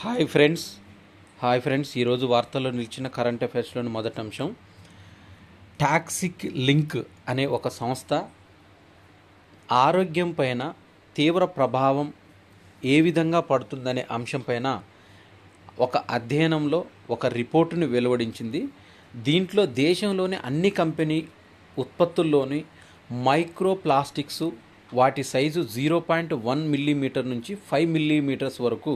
Hi friends. Hi friends. ఈరోజు వార్తల్లో నిలిచిన కరెంట్ అఫైర్స్లోని మొదటి అంశం టాక్సిక్ లింక్ అనే ఒక సంస్థ ఆరోగ్యం పైన తీవ్ర ప్రభావం ఏ విధంగా పడుతుందనే అంశం పైన ఒక అధ్యయనంలో ఒక రిపోర్టును వెలువడించింది. దీంట్లో దేశంలోని అన్ని కంపెనీ ఉత్పత్తుల్లోని మైక్రో ప్లాస్టిక్స్ వాటి size zero point one millimetre నుంచి ఫైవ్ మిల్లీమీటర్స్ వరకు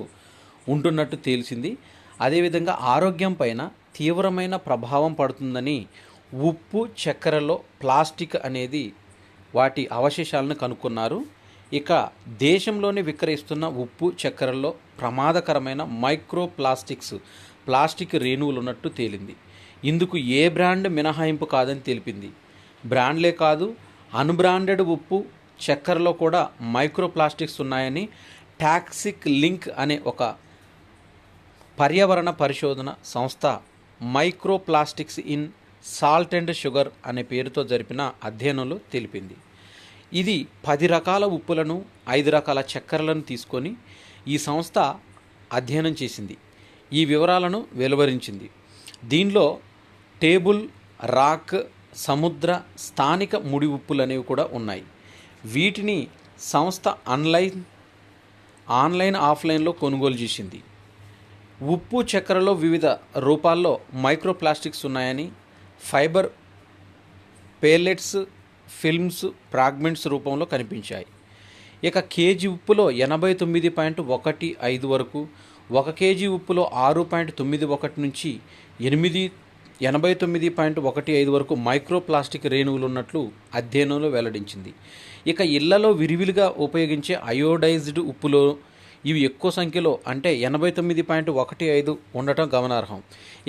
ఉంటున్నట్టు తేల్చింది అదేవిధంగా ఆరోగ్యం పైన తీవ్రమైన ప్రభావం పడుతుందని ఉప్పు చక్కెరలో ప్లాస్టిక్ అనేది వాటి అవశేషాలను కనుక్కున్నారు. ఇక దేశంలోనే విక్రయిస్తున్న ఉప్పు చక్కెరలో ప్రమాదకరమైన మైక్రో ప్లాస్టిక్స్ ప్లాస్టిక్ రేణువులు ఉన్నట్టు తేలింది. ఇందుకు ఏ బ్రాండ్ మినహాయింపు కాదని తెలిపింది. బ్రాండ్లే కాదు అన్బ్రాండెడ్ ఉప్పు చక్కెరలో కూడా మైక్రో ప్లాస్టిక్స్ ఉన్నాయని టాక్సిక్ లింక్ అనే ఒక పర్యావరణ పరిశోధన సంస్థ micro plastics in salt and sugar అనే పేరుతో జరిపిన అధ్యయనంలో తెలిపింది. ఇది పది రకాల ఉప్పులను ఐదు రకాల చక్కెరలను తీసుకొని ఈ సంస్థ అధ్యయనం చేసింది. ఈ వివరాలను వెలువరించింది. దీనిలో టేబుల్ రాక్ సముద్ర స్థానిక ముడి ఉప్పులు అనేవి కూడా ఉన్నాయి. వీటిని సంస్థ ఆన్లైన్ ఆన్లైన్ ఆఫ్లైన్లో కొనుగోలు చేసింది. ఉప్పు చక్కెరలో వివిధ రూపాల్లో మైక్రో ప్లాస్టిక్స్ ఉన్నాయని ఫైబర్ పేలెట్స్ ఫిల్మ్స్ ఫ్రాగ్మెంట్స్ రూపంలో కనిపించాయి. ఇక కేజీ ఉప్పులో ఎనభై తొమ్మిది పాయింట్ ఒకటి ఐదు వరకు ఒక కేజీ ఉప్పులో ఆరు పాయింట్ తొమ్మిది ఒకటి నుంచి ఎనిమిది ఎనభై తొమ్మిది పాయింట్ ఒకటి ఐదు వరకు మైక్రో ప్లాస్టిక్ రేణువులు ఉన్నట్లు అధ్యయనంలో వెల్లడించింది. ఇక ఇళ్ళలో విరివిలుగా ఉపయోగించే అయోడైజ్డ్ ఉప్పులో ఇవి ఎక్కువ సంఖ్యలో అంటే ఎనభై తొమ్మిది పాయింట్ ఒకటి ఐదు ఉండటం గమనార్హం.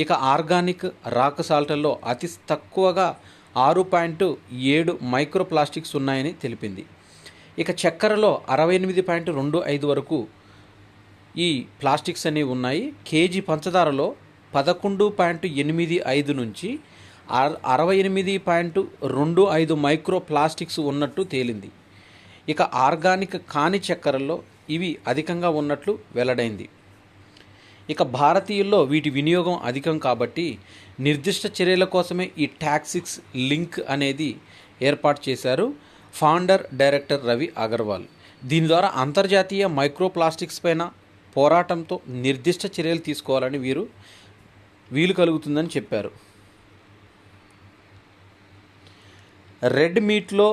ఇక ఆర్గానిక్ రాక్ సాల్ట్లలో అతి తక్కువగా ఆరు పాయింట్ ఏడు మైక్రో ప్లాస్టిక్స్ ఉన్నాయని తెలిపింది. ఇక చక్కెరలో అరవై ఎనిమిది పాయింట్ రెండు ఐదు వరకు ఈ ప్లాస్టిక్స్ అనేవి ఉన్నాయి. కేజీ పంచదారలో పదకొండు పాయింట్ ఎనిమిది ఐదు నుంచి అరవై ఎనిమిది పాయింట్ రెండు ఐదు మైక్రో ప్లాస్టిక్స్ ఉన్నట్టు తేలింది. ఇక ఆర్గానిక్ కాని చక్కెరల్లో ఇవి అధికంగా ఉన్నట్లు వెల్లడైంది. ఇక భారతీయుల్లో వీటి వినియోగం అధికం కాబట్టి నిర్దిష్ట చర్యల కోసమే ఈ టాక్సిక్స్ లింక్ అనేది ఏర్పాటు చేశారు ఫౌండర్ డైరెక్టర్ రవి అగర్వాల్. దీని ద్వారా అంతర్జాతీయ మైక్రో ప్లాస్టిక్స్ పైన పోరాటంతో నిర్దిష్ట చర్యలు తీసుకోవాలని వీరు వీలు కలుగుతుందని చెప్పారు. రెడ్ మీట్లో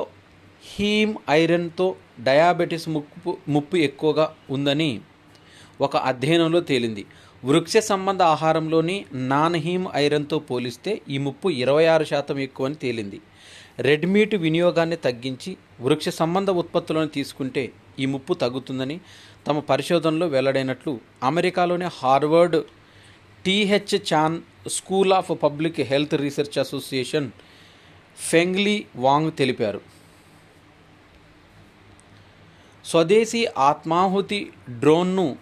హీమ్ ఐరన్తో డయాబెటిస్ ముప్పు ముప్పు ఎక్కువగా ఉందని ఒక అధ్యయనంలో తేలింది. వృక్ష సంబంధ ఆహారంలోని నాన్ హీమ్ ఐరన్తో పోలిస్తే ఈ ముప్పు ఇరవై ఆరు శాతం ఎక్కువని తేలింది. రెడ్ మీట్ వినియోగాన్ని తగ్గించి వృక్ష సంబంధ ఉత్పత్తులను తీసుకుంటే ఈ ముప్పు తగ్గుతుందని తమ పరిశోధనలో వెల్లడైనట్లు అమెరికాలోని Harvard T H Chan school of public health research association Fengli Wang తెలిపారు. స్వదేశీ ఆత్మాహుతి డ్రోన్ను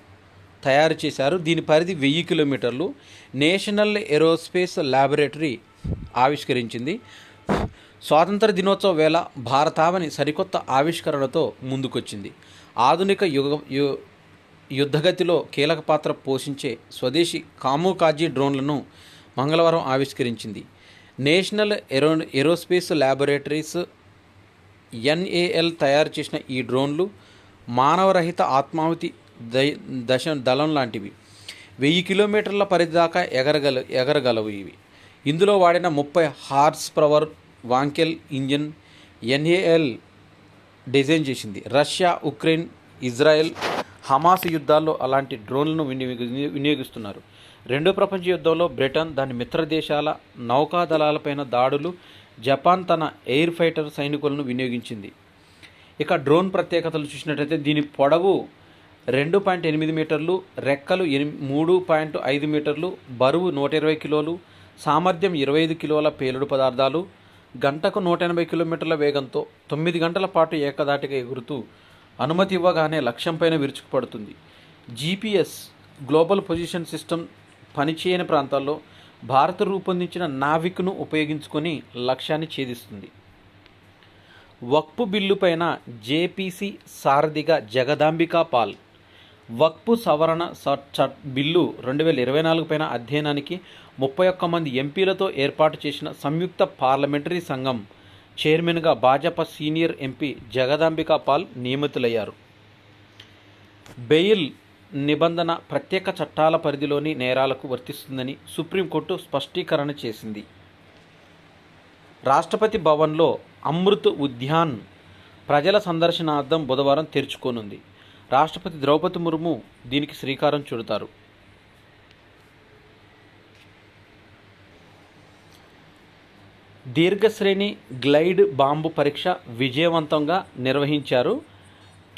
తయారు చేశారు. దీని పరిధి వెయ్యి కిలోమీటర్లు. నేషనల్ ఏరోస్పేస్ ల్యాబొరేటరీ ఆవిష్కరించింది. స్వాతంత్ర దినోత్సవ వేళ భారతావని సరికొత్త ఆవిష్కరణతో ముందుకొచ్చింది. ఆధునిక యుగ యు- యుద్ధగతిలో కీలక పాత్ర పోషించే స్వదేశీ కామోకాజీ డ్రోన్లను మంగళవారం ఆవిష్కరించింది. National aero aerospace laboratories NAL తయారు చేసిన ఈ డ్రోన్లు మానవరహిత ఆత్మాహుతి దశ దళం లాంటివి. వెయ్యి కిలోమీటర్ల పరిధిదాకా ఎగరగల ఎగరగలవు ఇవి. ఇందులో వాడిన ముప్పై horse power Wankel engine NAL design చేసింది. రష్యా ఉక్రెయిన్ ఇజ్రాయెల్ హమాస్ యుద్ధాల్లో అలాంటి డ్రోన్లను వినియోగిస్తున్నారు. రెండో ప్రపంచ యుద్ధంలో బ్రిటన్ దాని మిత్ర దేశాల నౌకాదళాలపైన దాడులు జపాన్ తన ఎయిర్ ఫైటర్ సైనికులను వినియోగించింది. ఇక డ్రోన్ ప్రత్యేకతలు చూసినట్లయితే దీని పొడవు రెండు పాయింట్ ఎనిమిది మీటర్లు రెక్కలు ఎనిమి మూడు పాయింట్ ఐదు మీటర్లు బరువు నూట ఇరవై కిలోలు సామర్థ్యం ఇరవై ఐదు కిలోల పేలుడు పదార్థాలు గంటకు నూట ఎనభై కిలోమీటర్ల వేగంతో తొమ్మిది గంటల పాటు ఏకదాటిగా ఎగురుతూ అనుమతి ఇవ్వగానే లక్ష్యంపైన విరుచుకుపడుతుంది. జీపీఎస్ గ్లోబల్ పొజిషన్ సిస్టమ్ పనిచేయని ప్రాంతాల్లో భారత్ రూపొందించిన నావిక్ను ఉపయోగించుకొని లక్ష్యాన్ని ఛేదిస్తుంది. వక్పు బిల్లు పైన జేపీసీ సారథిగా జగదాంబికా పాల్. వక్పు సవరణ స- బిల్లు రెండు వేల ఇరవై నాలుగు పైన అధ్యయనానికి ముప్పై ఒక్క మంది ఎంపీలతో ఏర్పాటు చేసిన సంయుక్త పార్లమెంటరీ సంఘం చైర్మన్గా భాజపా సీనియర్ ఎంపీ జగదాంబికా పాల్ నియమితులయ్యారు. బెయిల్ నిబంధన ప్రత్యేక చట్టాల పరిధిలోని నేరాలకు వర్తిస్తుందని సుప్రీంకోర్టు స్పష్టీకరణ చేసింది. రాష్ట్రపతి భవన్లో అమృత్ ఉద్యాన్ ప్రజల సందర్శనార్థం బుధవారం తెరుచుకోనుంది. రాష్ట్రపతి ద్రౌపది ముర్ము దీనికి శ్రీకారం చుడతారు. దీర్ఘశ్రేణి గ్లైడ్ బాంబు పరీక్ష విజయవంతంగా నిర్వహించారు.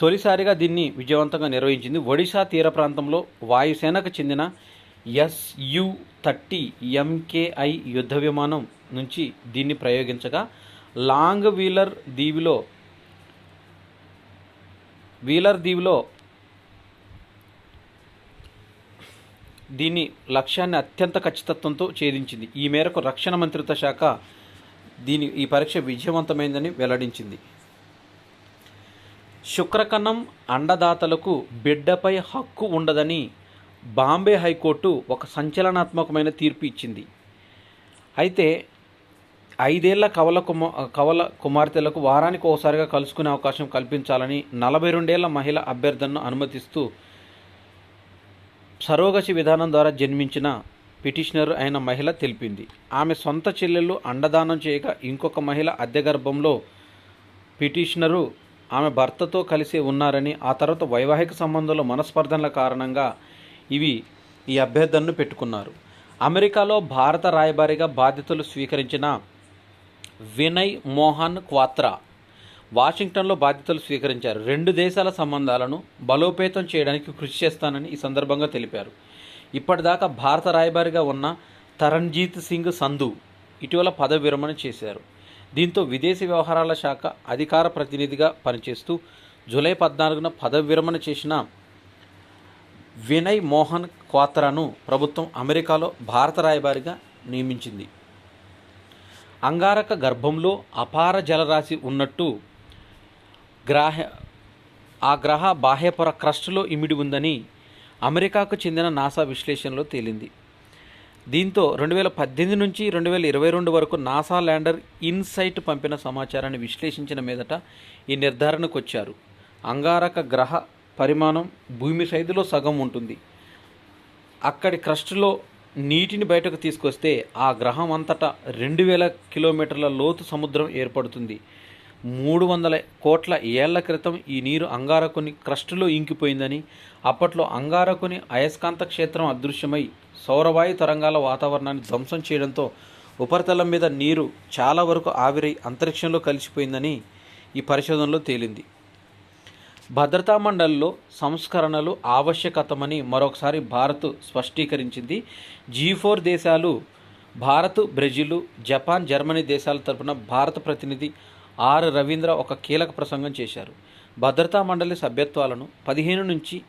తొలిసారిగా దీన్ని విజయవంతంగా నిర్వహించింది ఒడిశా తీర ప్రాంతంలో వాయుసేనకు చెందిన ఎస్యు థర్టీ ఎంకేఐ యుద్ధ విమానం నుంచి దీన్ని ప్రయోగించగా లాంగ్ వీలర్ దీవిలో వీలర్ దీవిలో దీని లక్ష్యాన్ని అత్యంత ఖచ్చితత్వంతో ఛేదించింది. ఈ మేరకు రక్షణ మంత్రిత్వ శాఖ దీని ఈ పరీక్ష విజయవంతమైందని వెల్లడించింది. శుక్రకణం అండదాతలకు బిడ్డపై హక్కు ఉండదని బాంబే హైకోర్టు ఒక సంచలనాత్మకమైన తీర్పు ఇచ్చింది. అయితే ఐదేళ్ళ కవల కుమ కవల కుమార్తెలకు వారానికి ఒకసారిగా కలుసుకునే అవకాశం కల్పించాలని నలభై రెండేళ్ళ మహిళ అభ్యర్థనను అనుమతిస్తూ సరోగసి విధానం ద్వారా జన్మించిన పిటిషనర్ అయిన మహిళ తెలిపింది. ఆమె సొంత చెల్లెళ్ళు అండదానం చేయగా ఇంకొక మహిళ అద్దె గర్భంలో పిటిషనరు ఆమె భర్తతో కలిసి ఉన్నారని ఆ తర్వాత వైవాహిక సంబంధంలో మనస్పర్ధనల కారణంగా ఇవి ఈ అభ్యర్థనను పెట్టుకున్నారు. అమెరికాలో భారత రాయబారిగా బాధ్యతలు స్వీకరించిన వినయ్ మోహన్ క్వాత్రా వాషింగ్టన్లో బాధ్యతలు స్వీకరించారు. రెండు దేశాల సంబంధాలను బలోపేతం చేయడానికి కృషి చేస్తానని ఈ సందర్భంగా తెలిపారు. ఇప్పటిదాకా భారత రాయబారిగా ఉన్న తరణ్జీత్ సింగ్ సంధు ఇటీవల పదవి విరమణ చేశారు. దీంతో విదేశీ వ్యవహారాల శాఖ అధికార ప్రతినిధిగా పనిచేస్తూ జూలై పద్నాలుగున పదవి విరమణ చేసిన వినయ్ మోహన్ క్వాత్రాను ప్రభుత్వం అమెరికాలో భారత రాయబారిగా నియమించింది. అంగారక గర్భంలో అపార జలరాశి ఉన్నట్టు గ్రాహ ఆ గ్రహ బాహ్యపొర క్రస్ట్లో ఇమిడి ఉందని అమెరికాకు చెందిన నాసా విశ్లేషణలో తేలింది. దీంతో రెండు వేల పద్దెనిమిది నుంచి రెండు వేల ఇరవై రెండు వరకు నాసా ల్యాండర్ ఇన్సైట్ పంపిన సమాచారాన్ని విశ్లేషించిన మీదట ఈ నిర్ధారణకు వచ్చారు. అంగారక గ్రహ పరిమాణం భూమి సైజులో సగం ఉంటుంది. అక్కడి క్రస్ట్లో నీటిని బయటకు తీసుకొస్తే ఆ గ్రహం అంతటా రెండు వేల కిలోమీటర్ల లోతు సముద్రం ఏర్పడుతుంది. మూడు వందల కోట్ల ఏళ్ళ క్రితం ఈ నీరు అంగారకుని క్రస్టులో ఇంకిపోయిందని అప్పట్లో అంగారకుని అయస్కాంత క్షేత్రం అదృశ్యమై సౌరవాయు తరంగాల వాతావరణాన్ని ధ్వంసం చేయడంతో ఉపరితలం మీద నీరు చాలా వరకు ఆవిరై అంతరిక్షంలో కలిసిపోయిందని ఈ పరిశోధనలో తేలింది. భద్రతా మండలిలో సంస్కరణలు ఆవశ్యకతమని మరొకసారి భారత్ స్పష్టీకరించింది. జీ ఫోర్ దేశాలు భారత్ బ్రెజిల్ జపాన్ జర్మనీ దేశాల తరపున భారత ప్రతినిధి ఆర్ రవీంద్ర ఒక కీలక ప్రసంగం చేశారు. భద్రతా మండలి సభ్యత్వాలను పదిహేను నుంచి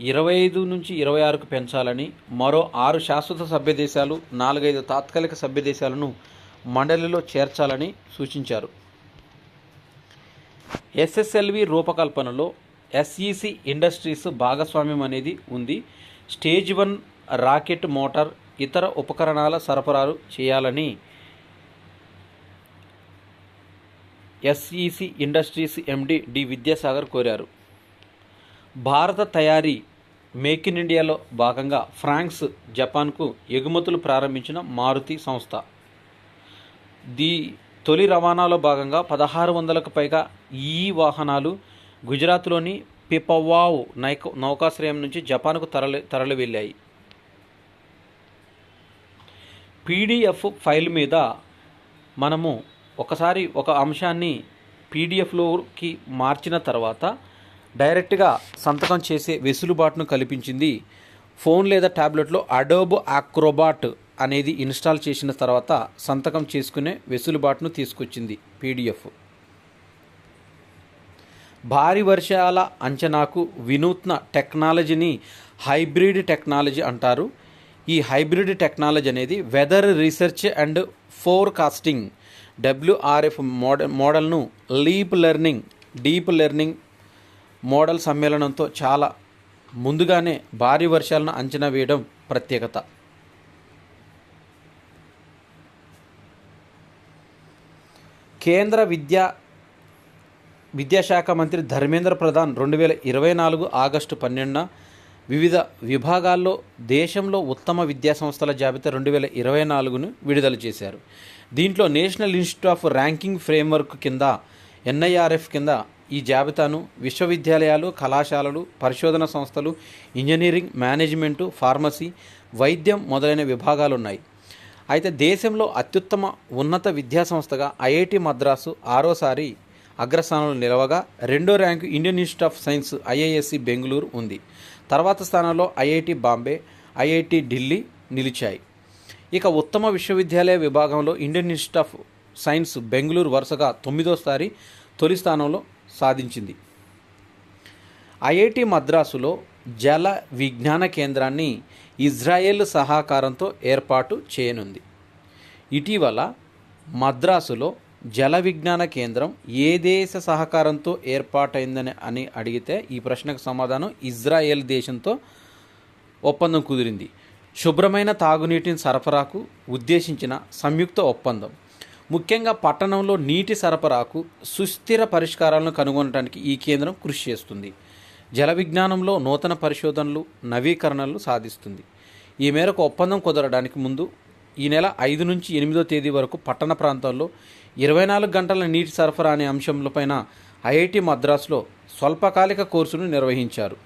ఇరవై ఐదు నుంచి ఇరవై ఆరుకు పెంచాలని మరో ఆరు శాశ్వత సభ్య దేశాలు నాలుగైదు తాత్కాలిక సభ్య దేశాలను మండలిలో చేర్చాలని సూచించారు. ఎస్ఎస్ఎల్వి రూపకల్పనలో ఎస్ఈసి ఇండస్ట్రీస్ భాగస్వామ్యం అనేది ఉంది. స్టేజ్ వన్ రాకెట్ మోటార్ ఇతర ఉపకరణాల సరఫరాలు చేయాలని SEC industries MD D Vidyasagar కోరారు. భారత తయారీ మేక్ ఇన్ ఇండియాలో భాగంగా ఫ్రాన్స్ జపాన్కు ఎగుమతులు ప్రారంభించిన మారుతి సంస్థ. ది తొలి రవాణాలో భాగంగా పదహారు వందలకు పైగా ఈ వాహనాలు గుజరాత్లోని పిపవావ్ నౌక నౌకాశ్రయం నుంచి జపాన్కు తరలి తరలి వెళ్ళాయి. పీడిఎఫ్ ఫైల్ మీద మనము ఒకసారి ఒక అంశాన్ని పీడిఎఫ్లోకి మార్చిన తర్వాత డైరెక్ట్గా సంతకం చేసే వెసులుబాటును కల్పించింది ఫోన్ లేదా ట్యాబ్లెట్లో అడోబ్ ఆక్రోబాట్ అనేది ఇన్స్టాల్ చేసిన తర్వాత సంతకం చేసుకునే వెసులుబాటును తీసుకొచ్చింది పీడిఎఫ్. భారీ వర్షాల అంచనాకు వినూత్న టెక్నాలజీని హైబ్రిడ్ టెక్నాలజీ అంటారు. ఈ హైబ్రిడ్ టెక్నాలజీ అనేది weather research and forecasting WRF model మోడల్ను leap learning deep learning model సమ్మేళనంతో చాలా ముందుగానే భారీ వర్షాలను అంచనా వేయడం ప్రత్యేకత. కేంద్ర విద్యా విద్యాశాఖ మంత్రి ధర్మేంద్ర ప్రధాన్ రెండు వేల ఇరవై నాలుగు ఆగస్టు పన్నెండున వివిధ విభాగాల్లో దేశంలో ఉత్తమ విద్యా సంస్థల జాబితా రెండు వేల ఇరవై నాలుగును విడుదల చేశారు. దీంట్లో national institute of ranking framework కింద ఎన్ఐఆర్ఎఫ్ కింద ఈ జాబితాను విశ్వవిద్యాలయాలు కళాశాలలు పరిశోధన సంస్థలు ఇంజనీరింగ్ మేనేజ్మెంటు ఫార్మసీ వైద్యం మొదలైన విభాగాలు ఉన్నాయి అయితే దేశంలో అత్యుత్తమ ఉన్నత విద్యా సంస్థగా ఐఐటి మద్రాసు ఆరోసారి అగ్రస్థానంలో నిలవగా రెండో rank Indian institute of science IISc Bengaluru ఉంది. తర్వాత స్థానంలో ఐఐటి బాంబే ఐఐటి ఢిల్లీ నిలిచాయి. ఇక ఉత్తమ విశ్వవిద్యాలయ విభాగంలో Indian institute of science Bengaluru వరుసగా తొమ్మిదోసారి తొలి స్థానంలో సాధించింది. ఐఐటి మద్రాసులో జల విజ్ఞాన కేంద్రాన్ని ఇజ్రాయెల్ సహకారంతో ఏర్పాటు చేయనుంది. ఇటీవల మద్రాసులో జల విజ్ఞాన కేంద్రం ఏ దేశ సహకారంతో ఏర్పాటైందని అని అడిగితే ఈ ప్రశ్నకు సమాధానం ఇజ్రాయెల్ దేశంతో ఒప్పందం కుదిరింది. శుభ్రమైన తాగునీటిని సరఫరాకు ఉద్దేశించిన సంయుక్త ఒప్పందం. ముఖ్యంగా పట్టణంలో నీటి సరఫరాకు సుస్థిర పరిష్కారాలను కనుగొనడానికి ఈ కేంద్రం కృషి చేస్తుంది. జల విజ్ఞానంలో నూతన పరిశోధనలు నవీకరణలు సాధిస్తుంది. ఈ మేరకు ఒప్పందం కుదరడానికి ముందు ఈ నెల ఐదు నుంచి ఎనిమిదో తేదీ వరకు పట్టణ ప్రాంతాల్లో ఇరవై నాలుగు గంటల నీటి సరఫరా అనే అంశంలపైన ఐఐటి మద్రాసులో స్వల్పకాలిక కోర్సును నిర్వహించారు.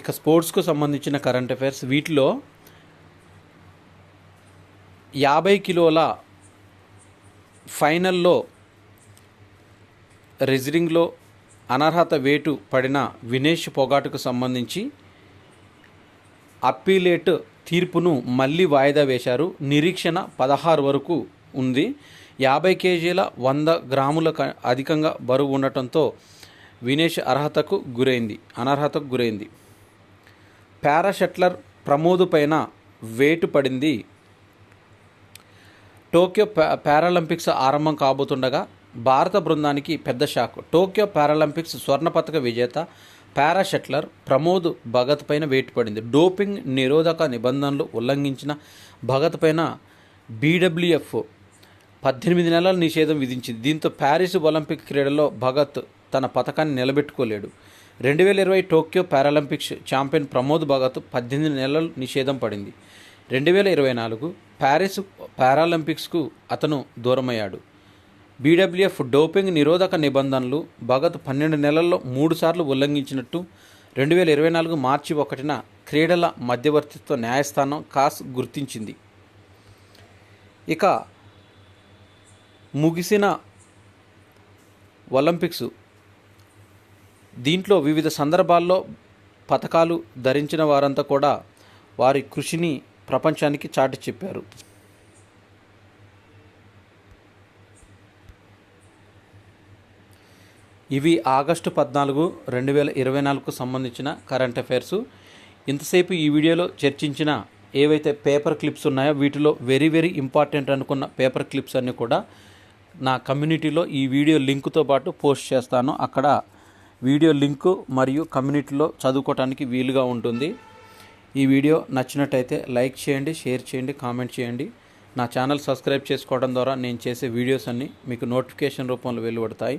ఇక స్పోర్ట్స్కు సంబంధించిన కరెంట్ అఫైర్స్ వీటిలో యాభై కిలోల ఫైనల్లో రెజ్లింగ్లో అనర్హత వేటు పడిన వినేష్ పొగాటుకు సంబంధించి అప్పీలేట్ తీర్పును మళ్ళీ వాయిదా వేశారు. నిరీక్షణ పదహారు వరకు ఉంది. యాభై కేజీల వంద గ్రాముల అధికంగా బరువు ఉండటంతో వినేష్ అర్హతకు గురైంది అనర్హతకు గురైంది. పారాషట్లర్ ప్రమోద్ పైన వేటు పడింది టోక్యో పారాలింపిక్స్ ఆరంభం కాబోతుండగా భారత బృందానికి పెద్ద షాక్. టోక్యో పారాలింపిక్స్ స్వర్ణ పతక విజేత పారాషట్లర్ ప్రమోద్ భగత్ పైన వేటు పడింది. డోపింగ్ నిరోధక నిబంధనలు ఉల్లంఘించిన భగత్ పైన బీడబ్ల్యూఎఫ్ పద్దెనిమిది నెలల నిషేధం విధించింది. దీంతో ప్యారిస్ ఒలింపిక్ క్రీడల్లో భగత్ తన పథకాన్ని నిలబెట్టుకోలేడు. రెండు వేల ఇరవై Tokyo Paralympics champion Pramod Bhagat పద్దెనిమిది నెలలు నిషేధం పడింది. రెండు వేల ఇరవై నాలుగు ప్యారిస్ పారాలింపిక్స్కు అతను దూరమయ్యాడు. బీడబ్ల్యూఎఫ్ డోపింగ్ నిరోధక నిబంధనలు భగత్ పన్నెండు నెలల్లో మూడుసార్లు ఉల్లంఘించినట్టు రెండు వేల ఇరవై నాలుగు మార్చి ఒకటిన క్రీడల మధ్యవర్తిత్వ న్యాయస్థానం కాస్ గుర్తించింది. ఇక ముగిసిన ఒలింపిక్స్ దీంట్లో వివిధ సందర్భాల్లో పథకాలు ధరించిన వారంతా కూడా వారి కృషిని ప్రపంచానికి చాటి చెప్పారు. ఇవి ఆగస్టు పద్నాలుగు రెండు వేల ఇరవై నాలుగుకు సంబంధించిన కరెంట్ అఫైర్స్ ఇంతసేపు ఈ వీడియోలో చర్చించిన ఏవైతే పేపర్ క్లిప్స్ ఉన్నాయో వీటిలో వెరీ వెరీ ఇంపార్టెంట్ అనుకున్న పేపర్ క్లిప్స్ అన్నీ కూడా నా కమ్యూనిటీలో ఈ వీడియో లింకుతో పాటు పోస్ట్ చేస్తాను. అక్కడ వీడియో లింకు మరియు కమ్యూనిటీలో చదువుకోవటానికి వీలుగా ఉంటుంది. ఈ వీడియో నచ్చినట్టయితే లైక్ చేయండి షేర్ చేయండి కామెంట్ చేయండి. నా ఛానల్ సబ్స్క్రైబ్ చేసుకోవడం ద్వారా నేను చేసే వీడియోస్ అన్నీ మీకు నోటిఫికేషన్ రూపంలో వెలువడతాయి.